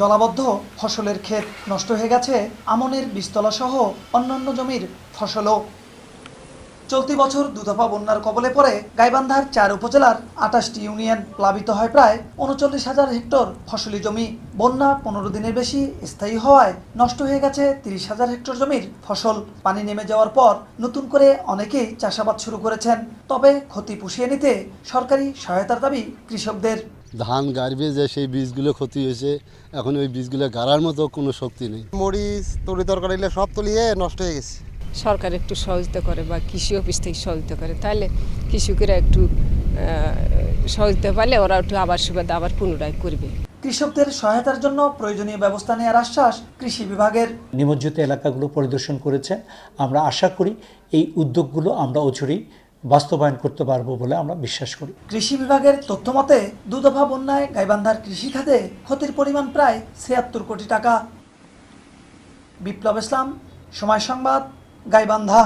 জলাবদ্ধ ফসলের ক্ষেত নষ্ট হয়ে গেছে আমনের বীজতলা সহ অন্যান্য জমির ফসলও। চলতি বছর দুদফা বন্যার কবলে পড়ে গাইবান্ধার চার উপজেলার আটাশটি ইউনিয়ন প্লাবিত হয় প্রায় উনচল্লিশ হাজার হেক্টর ফসলি জমি। বন্যা পনেরো দিনের বেশি স্থায়ী হওয়ায় নষ্ট হয়ে গেছে তিরিশ হাজার হেক্টর জমির ফসল। পানি নেমে যাওয়ার পর নতুন করে অনেকেই চাষাবাদ শুরু করেছেন। তবে ক্ষতি পুষিয়ে নিতে সরকারি সহায়তার দাবি কৃষকদের। ধান গাড়বে যে সেই বীজগুলো ক্ষতি হয়েছে। এখন ওই বীজগুলো গাড়ার মতো কোনো শক্তি নেই। মরিচ তরি তরকারি সব তলিয়ে নষ্ট হয়ে গেছে। সরকার একটু সহযোগিতা করে বা কৃষি অফিস থেকে সহযোগিতা করে তাহলে কৃষকেরা একটু সহযোগিতা পাইলে ওরা একটু আবার সুবিধা আবার পুনরায় করবে। কৃষকদের সহায়তার জন্য প্রয়োজনীয় ব্যবস্থা নেওয়ার আশ্বাস কৃষি বিভাগের। নিমজ্জিত এলাকাগুলো পরিদর্শন করেছেন আমরা আশা করি এই উদ্যোগগুলো আমরা অচুরেই বাস্তবায়ন করতে পারব বলে আমরা বিশ্বাস করি। কৃষি বিভাগের তথ্য মতে দুদফা বন্যায় গাইবান্ধার কৃষি খাতে ক্ষতির পরিমাণ প্রায় ছিয়াত্তর কোটি টাকা। বিপ্লব ইসলাম সময় সংবাদ। গাইবান্ধা